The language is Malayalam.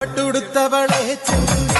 പട്ടുടുത്തവളെ ചെന്തിരി